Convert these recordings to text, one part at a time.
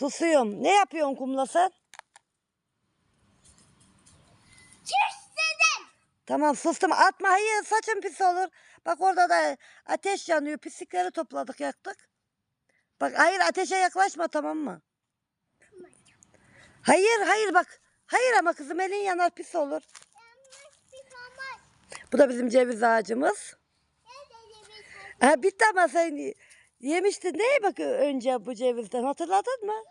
Susuyorum. Ne yapıyorsun kumla sen? Dedim. Tamam sustum. Atma hayır saçın pis olur. Bak orada da ateş yanıyor. Pislikleri topladık yaktık. Bak hayır ateşe yaklaşma tamam mı? Hayır hayır bak. Hayır ama kızım elin yanar pis olur. Bu da bizim ceviz ağacımız. Ha, bitti ama sen yemiştin değil bak önce bu cevizden hatırladın mı?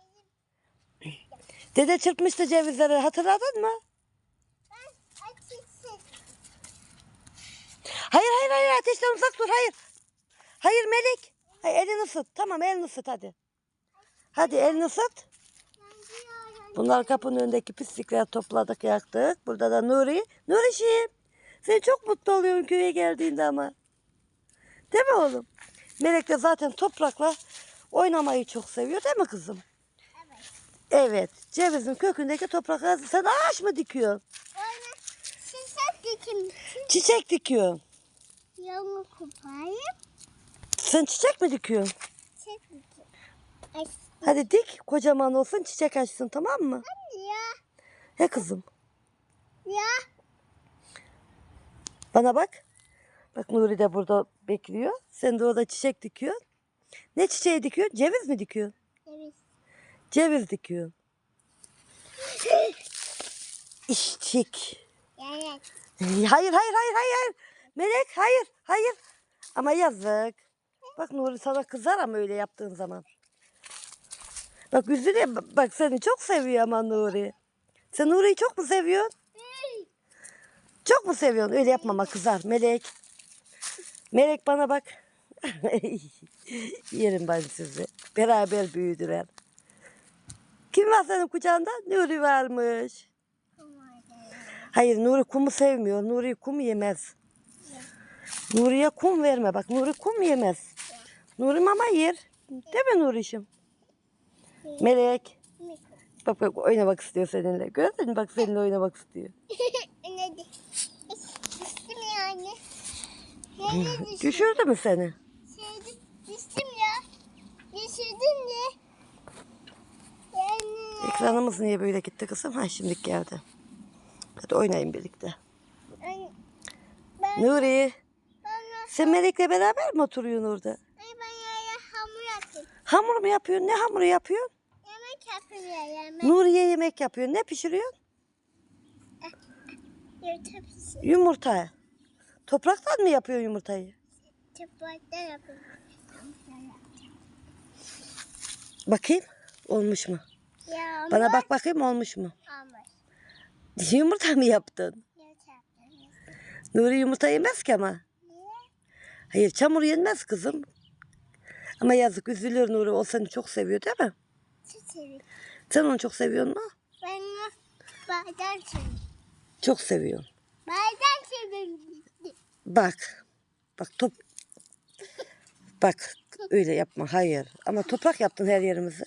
Dede çırpmıştı cevizleri hatırladın mı? Hayır hayır hayır ateşten uzak dur hayır. Hayır Melek. Hayır, elini ısıt. Tamam elini ısıt hadi. Hadi elini ısıt. Bunlar kapının önündeki pislikleri topladık yaktık. Burada da Nuri. Nurişim. Sen çok mutlu oluyorsun köye geldiğinde ama. Değil mi oğlum? Melek de zaten toprakla oynamayı çok seviyor değil mi kızım? Evet. Evet. Cevizin kökündeki toprakla sen ağaç mı dikiyorsun? Sonra şişe dikim. Çiçek dikiyorsun. Yolu koparıp Sen çiçek mi dikiyorsun? çiçek. Ay Hadi dik kocaman olsun çiçek açsın tamam mı? ya. He kızım. Ya. Bana bak. Bak Nuri de burada bekliyor. Sen de orada çiçek dikiyorsun. Ne çiçeği dikiyorsun? Ceviz mi dikiyorsun? Evet. Ceviz dikiyorsun. İşçik. Evet. Hayır hayır hayır hayır hayır. Melek hayır hayır. Ama yazık. Bak Nuri sana kızar ama öyle yaptığın zaman. Bak üzülüyor. Bak seni çok seviyor ama Nuri. Sen Nuri'yi çok mu seviyorsun? Çok mu seviyorsun? Öyle yapmama kızar. Melek. Melek bana bak. Yerim ben sizi. Beraber büyüdüler. Kim var senin kucağında? Nuri varmış. Hayır Nuri kumu sevmiyor. Nuri kum yemez. Nuri'ye kum verme bak. Nuri kum yemez. Nuri mama yer. Değil mi Nuri'şim? Melek. Bak bak oynamak istiyor seninle. Gördün mü? Bak seninle oynamak istiyor. ne di? Düştüm yani. Düşürdü mü seni? Şeydi, düştüm ya. Düşürdün ya. Yani. Ekranımız niye böyle gitti kızım? Ha şimdi geldi. Hadi oynayın birlikte. Ben, ben, Nuri. ben, Sen Melek'le beraber mi oturuyorsun orada? ben, ben yaya hamur yapayım. Hamur mu yapıyorsun? Ne hamuru yapıyorsun? Yemek yapayım ya yemek. Nuriye yemek yapıyorsun. Ne pişiriyorsun? Yurtapısı. Yumurta. Topraktan mı yapıyorsun yumurtayı? Çıplakta yapayım. Bakayım. Olmuş mu? Ya Bana bak bakayım olmuş mu? Hamur. Yumurta mı yaptın? Nuri yumurta yemez ki ama. Niye? Hayır çamur yenmez kızım. Ama yazık üzülür Nuri. O seni çok seviyor değil mi? Çiçeği. Sen onu çok seviyorsun mu? Ben bardak seviyorum. Çok seviyorsun. Bak. Bak top. Bak öyle yapma hayır. Ama toprak yaptın her yerimizi.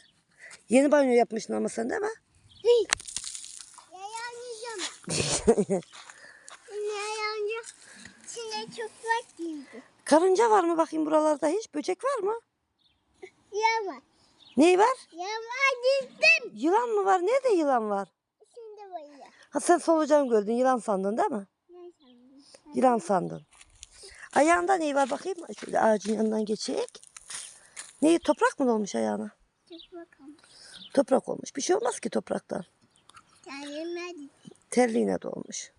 Yeni banyo yapmışsın ama sen değil mi? Karınca var mı bakayım buralarda hiç? Böcek var mı? Yama. Ney var? Yama gittim. Yılan mı var? Nerede yılan var? Şimdi böyle. Ha sen solucan gördün. Yılan sandın değil mi? Ne sandın? Yılan sandın. Ayağında ney var bakayım? Şöyle ağacın yanından geçecek. Neyi toprak mı olmuş ayağına? Çıplak ama. Toprak olmuş. Bir şey olmaz ki topraktan. Terliğine de olmuş.